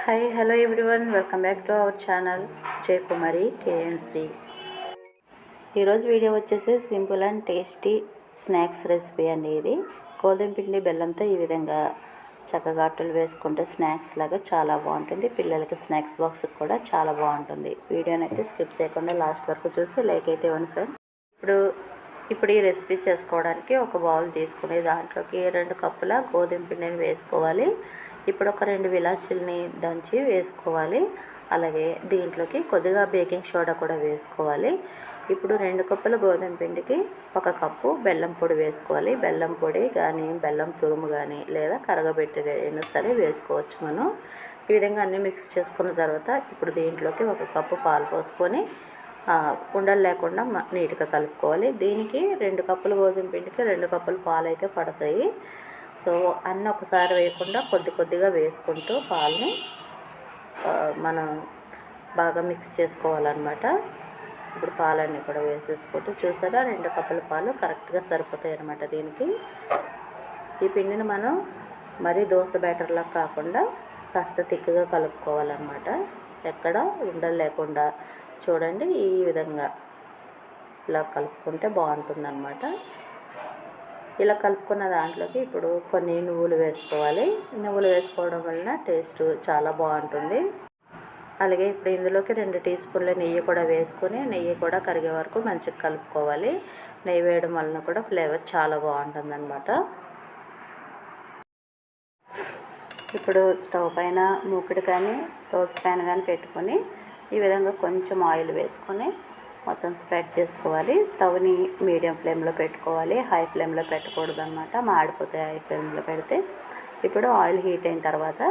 Hi hello everyone welcome back to our channel Jayakumari KNC ఈరోజు video వచ్చేసి simple and tasty snacks recipe అండి ఇది. గోధుమ పిండి బెల్లంతో ఈ విధంగా చక్కగా అట్టలు వేసుకుంటే స్నాక్స్ లాగా చాలా బాగుంటుంది. పిల్లలకి స్నాక్స్ బాక్స్ కూడా చాలా బాగుంటుంది. వీడియోని అయితే స్కిప్ చేయకుండా లాస్ట్ వరకు చూసి లైక్ అయితే ఇవ్వండి ఫ్రెండ్స్. ఇప్పుడు ఇప్పుడు ఈ రెసిపీ చేసుకోవడానికి ఒక బౌల్ తీసుకుని దాంట్లోకి రెండు కప్పుల గోధుమ పిండిని వేసుకోవాలి. ఇప్పుడు ఒక రెండు విలాచీలని దంచి వేసుకోవాలి. అలాగే దీంట్లోకి కొద్దిగా బేకింగ్ సోడా కూడా వేసుకోవాలి. ఇప్పుడు రెండు కప్పుల గోధుమ పిండికి ఒక కప్పు బెల్లం పొడి వేసుకోవాలి. బెల్లం పొడి కానీ బెల్లం తురుము కానీ లేదా కరగబెట్టిన సరే వేసుకోవచ్చు మనం. ఈ విధంగా అన్నీ మిక్స్ చేసుకున్న తర్వాత ఇప్పుడు దీంట్లోకి ఒక కప్పు పాలు పోసుకొని ఉండలు లేకుండా నీట్గా కలుపుకోవాలి. దీనికి రెండు కప్పులు గోధుమ పిండికి రెండు కప్పులు పాలు అయితే పడతాయి. సో అన్నీ ఒకసారి వేయకుండా కొద్ది కొద్దిగా వేసుకుంటూ పాలని మనం బాగా మిక్స్ చేసుకోవాలన్నమాట. ఇప్పుడు పాలన్నీ కూడా వేసేసుకుంటూ చూసారా? రెండు కప్పుల పాలు కరెక్ట్గా సరిపోతాయి అన్నమాట దీనికి. ఈ పిండిని మనం మరీ దోశ బ్యాటర్లా కాకుండా కాస్త తిక్కుగా కలుపుకోవాలన్నమాట. ఎక్కడ ఉండలు లేకుండా చూడండి ఈ విధంగా ఇలా కలుపుకుంటే బాగుంటుందన్నమాట. ఇలా కలుపుకున్న దాంట్లోకి ఇప్పుడు కొన్ని నువ్వులు వేసుకోవాలి. నువ్వులు వేసుకోవడం వలన టేస్ట్ చాలా బాగుంటుంది. అలాగే ఇప్పుడు ఇందులోకి రెండు టీ స్పూన్ల నెయ్యి కూడా వేసుకొని నెయ్యి కూడా కరిగే వరకు మంచిగా కలుపుకోవాలి. నెయ్యి వేయడం వలన కూడా ఫ్లేవర్ చాలా బాగుంటుంది అనమాట ఇప్పుడు స్టవ్ పైన మూకుడు కానీ దోస పైన కానీ పెట్టుకొని ఈ విధంగా కొంచెం ఆయిల్ వేసుకొని మొత్తం స్ప్రెడ్ చేసుకోవాలి. స్టవ్ని మీడియం ఫ్లేమ్లో పెట్టుకోవాలి. హై ఫ్లేమ్లో పెట్టకూడదు అనమాట మాడిపోతాయి హై ఫ్లేమ్లో పెడితే. ఇప్పుడు ఆయిల్ హీట్ అయిన తర్వాత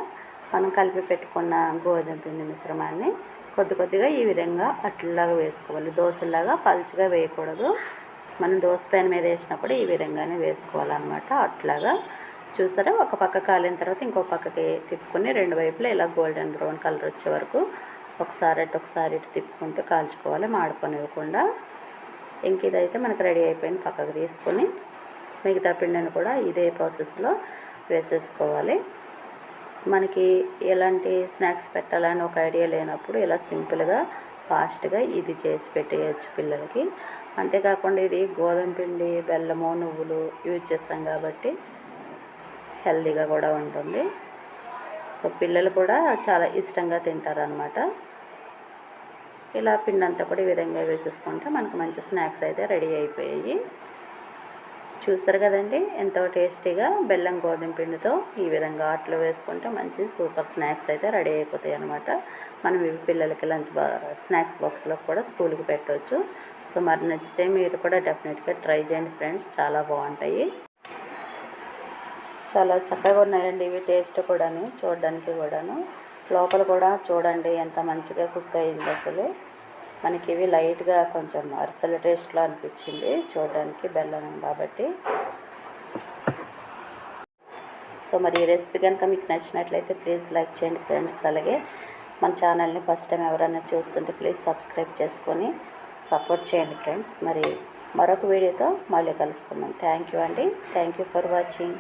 మనం కలిపి పెట్టుకున్న గోధుమ పిండి మిశ్రమాన్ని కొద్ది కొద్దిగా ఈ విధంగా అట్లాగా వేసుకోవాలి. దోశలాగా పలుచగా వేయకూడదు. మనం దోశ పైన మీద వేసినప్పుడు ఈ విధంగానే వేసుకోవాలన్నమాట. అట్లాగా చూసారా? ఒక పక్క కాలిన తర్వాత ఇంకో పక్కకి తిప్పుకొని రెండు వైపులా ఇలా గోల్డెన్ బ్రౌన్ కలర్ వచ్చే వరకు ఒకసారి అటు ఒకసారి ఇటు తిప్పుకుంటూ కాల్చుకోవాలి మాడుకొనివ్వకుండా. ఇంక ఇదైతే మనకు రెడీ అయిపోయింది పక్కకు తీసుకొని మిగతా పిండిని కూడా ఇదే ప్రాసెస్లో వేసేసుకోవాలి. మనకి ఎలాంటి స్నాక్స్ పెట్టాలని ఒక ఐడియా లేనప్పుడు ఇలా సింపుల్గా ఫాస్ట్గా ఇది చేసి పెట్టేయచ్చు పిల్లలకి. అంతేకాకుండా ఇది గోధుమ పిండి బెల్లము నువ్వులు యూజ్ చేస్తాం కాబట్టి హెల్తీగా కూడా ఉంటుంది. పిల్లలు కూడా చాలా ఇష్టంగా తింటారనమాట ఇలా పిండి అంతా కూడా ఈ విధంగా వేసేసుకుంటే మనకు మంచి స్నాక్స్ అయితే రెడీ అయిపోయాయి. చూసారు కదండి ఎంతో టేస్టీగా బెల్లం గోధుమ పిండితో ఈ విధంగా ఆటలు వేసుకుంటే మంచి సూపర్ స్నాక్స్ అయితే రెడీ అయిపోతాయి అనమాట మనం ఇవి పిల్లలకి లంచ్ బా స్నాక్స్ బాక్స్లో కూడా స్కూల్కి పెట్టవచ్చు సో మరి నచ్చితే మీరు కూడా డెఫినెట్గా ట్రై చేయండి ఫ్రెండ్స్. చాలా బాగుంటాయి. చాలా చక్కగా ఉన్నాయండి ఇవి టేస్ట్ కూడాను చూడడానికి కూడాను. లోపల కూడా చూడండి ఎంత మంచిగా కుక్ అయింది అసలు. మనకి ఇవి లైట్గా కొంచెం అరిసెల టేస్ట్లో అనిపించింది చూడడానికి బెల్లం కాబట్టి. సో మరి ఈ రెసిపీ కనుక మీకు నచ్చినట్లయితే ప్లీజ్ లైక్ చేయండి ఫ్రెండ్స్ అలాగే మన ఛానల్ని ఫస్ట్ టైం ఎవరైనా చూస్తుంటే ప్లీజ్ సబ్స్క్రైబ్ చేసుకొని సపోర్ట్ చేయండి ఫ్రెండ్స్ మరి మరొక వీడియోతో మళ్ళీ కలుసుకుందాం. థ్యాంక్ యూ అండి. Thank you for watching